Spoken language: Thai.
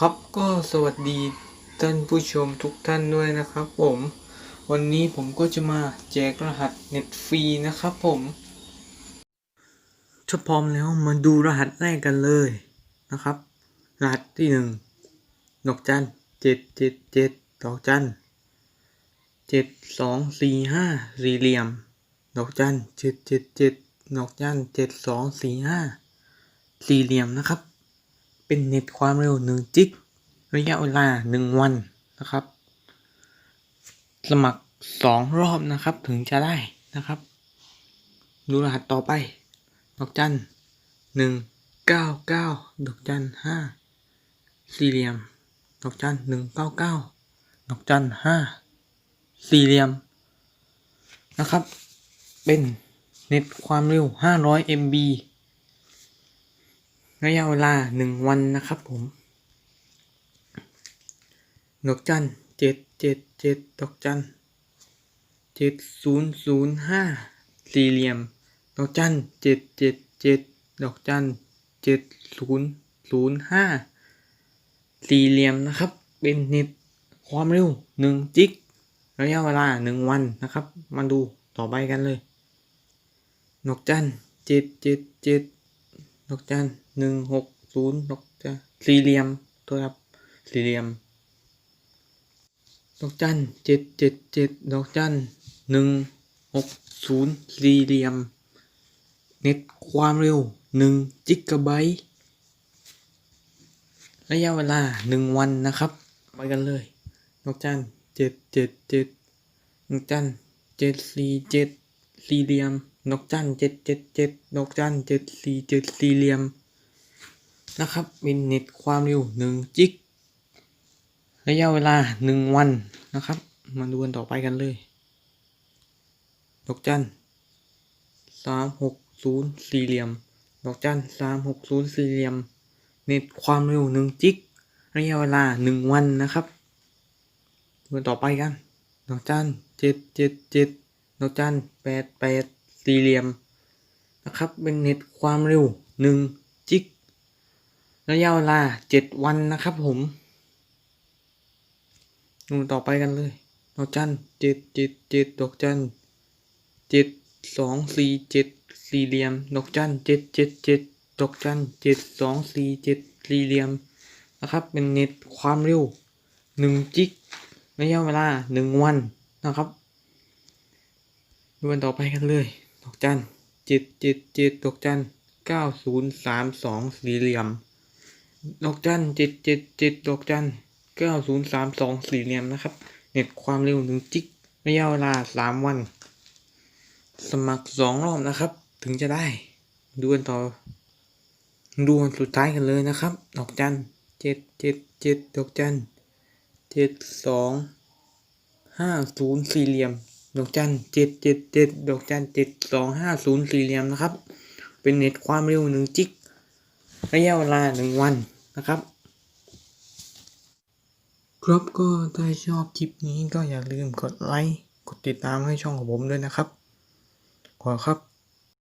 ครับก็สวัสดีท่านผู้ชมทุกท่านด้วยนะครับผม วันนี้ผมก็จะมาแจกรหัสเน็ตฟรีนะครับผมถ้าพร้อมแล้วมาดูรหัสแรกกันเลยนะครับ รหัสที่หนึ่งดอกจันเจ็ดเจ็ดเจ็ดดอกจันเจ็ดสองสี่ห้าสี่เหลี่ยม ดอกจันเจ็ดเจ็ดเจ็ดดอกจันเจ็ดสองสี่ห้าสี่เหลี่ยมนะครับ เป็นเน็ตความเร็วหนึ่งจิกระยะเวลาหนึ่งวันนะครับ สมัครสองรอบนะครับถึงจะได้นะครับ ดูรหัสต่อไป ดอกจันหนึ่งเก้าเก้าดอกจันห้าสี่เหลี่ยม ดอกจันหนึ่งเก้าเก้าดอกจันห้าสี่เหลี่ยมนะครับ เป็นเน็ตความเร็วห้าร้อย MB ระยะเวลาหนึ่งวันนะครับผม ดอกจันเจ็ดเจ็ดเจ็ดดอกจันเจ็ดศูนย์ศูนย์ห้าสี่เหลี่ยม ดอกจันเจ็ดเจ็ดเจ็ดดอกจันเจ็ดศูนย์ศูนย์ห้าสี่เหลี่ยมนะครับ เป็นน็ตความเร็วหนึ่งจิกระยะเวลาหนึ่งวันนะครับ มาดูต่อไปกันเลยดอกจันเจ็ดเจ็ดเจ็ด ดอกจันหนึ่งหกศูนย์ดอกจันสี่เหลี่ยมตัวครับสี่เหลี่ยม ดอกจันเจ็ดเจ็ดเจ็ดดอกจันหนึ่งหกศูนย์สี่เหลี่ยม เน็ตความเร็วหนึ่งจิกะไบต์ระยะเวลาหนึ่งวันนะครับ ไปกันเลย ดอกจันเจ็ดเจ็ดเจ็ดดอกจันเจ็ดสี่เจ็ดสี่เหลี่ยม ดอกจันเจ็ดเจ็ดเจ็ดดอกจันเจ็ดสี่เจ็ดสี่เหลี่ยม นะครับเป็นเน็ตความเร็วหนึ่งจิก ระยะเวลาหนึ่งวันนะครับ มาดูกันต่อไปกันเลยดอกจันสามหกศูนย์สี่เหลี่ยม ดอกจันสามหกศูนย์สี่เหลี่ยม เน็ตความเร็วหนึ่งจิก ระยะเวลาหนึ่งวันนะครับดูต่อไปกัน ดอกจันเจ็ดเจ็ดเจ็ดดอกจันแปดแปด สี่เหลี่ยมนะครับ เป็นเน็ตความเร็วหนึ่งจิกระยะเวลาเจ็ดวันนะครับผมดูต่อไปกันเลยดอกจันเจ็ดเจ็ดเจ็ดดอกจันเจ็ดสองสี่เจ็ดสี่เหลี่ยม ดอกจันเจ็ดเจ็ดเจ็ดดอกจันเจ็ดสองสี่เจ็ดสี่เหลี่ยมนะครับ เป็นเน็ตความเร็วหนึ่งจิกระยะเวลาหนึ่งวันนะครับดูกันต่อไปกันเลย ดอกจันเจ็ดเจ็ดเจ็ดดอกจันเก้าศูนย์สามสองสี่เหลี่ยม ดอกจันเจ็ดเจ็ดเจ็ดดอกจันเก้าศูนย์สามสองสี่เหลี่ยมนะครับ เน็ตความเร็วหนึ่งจิกระยะเวลาสามวัน สมัครสองรอบนะครับ ถึงจะได้ดูกันต่อดูกันสุดท้ายกันเลยนะครับ ดอกจันเจ็ดเจ็ดเจ็ดดอกจันเจ็ดสองห้าศูนย์สี่เหลี่ยม ดอกจันเจ็ดเจ็ดเจ็ดดอกจันเจ็ดสองห้าศูนย์สี่เหลี่ยมนะครับ เป็นเน็ตความเร็วหนึ่งจิกระยะเวลาหนึ่งวันนะครับ ครับก็ถ้าชอบคลิปนี้ก็อย่าลืมกดไลค์ กดติดตามให้ช่องของผมด้วยนะครับ ขอครับ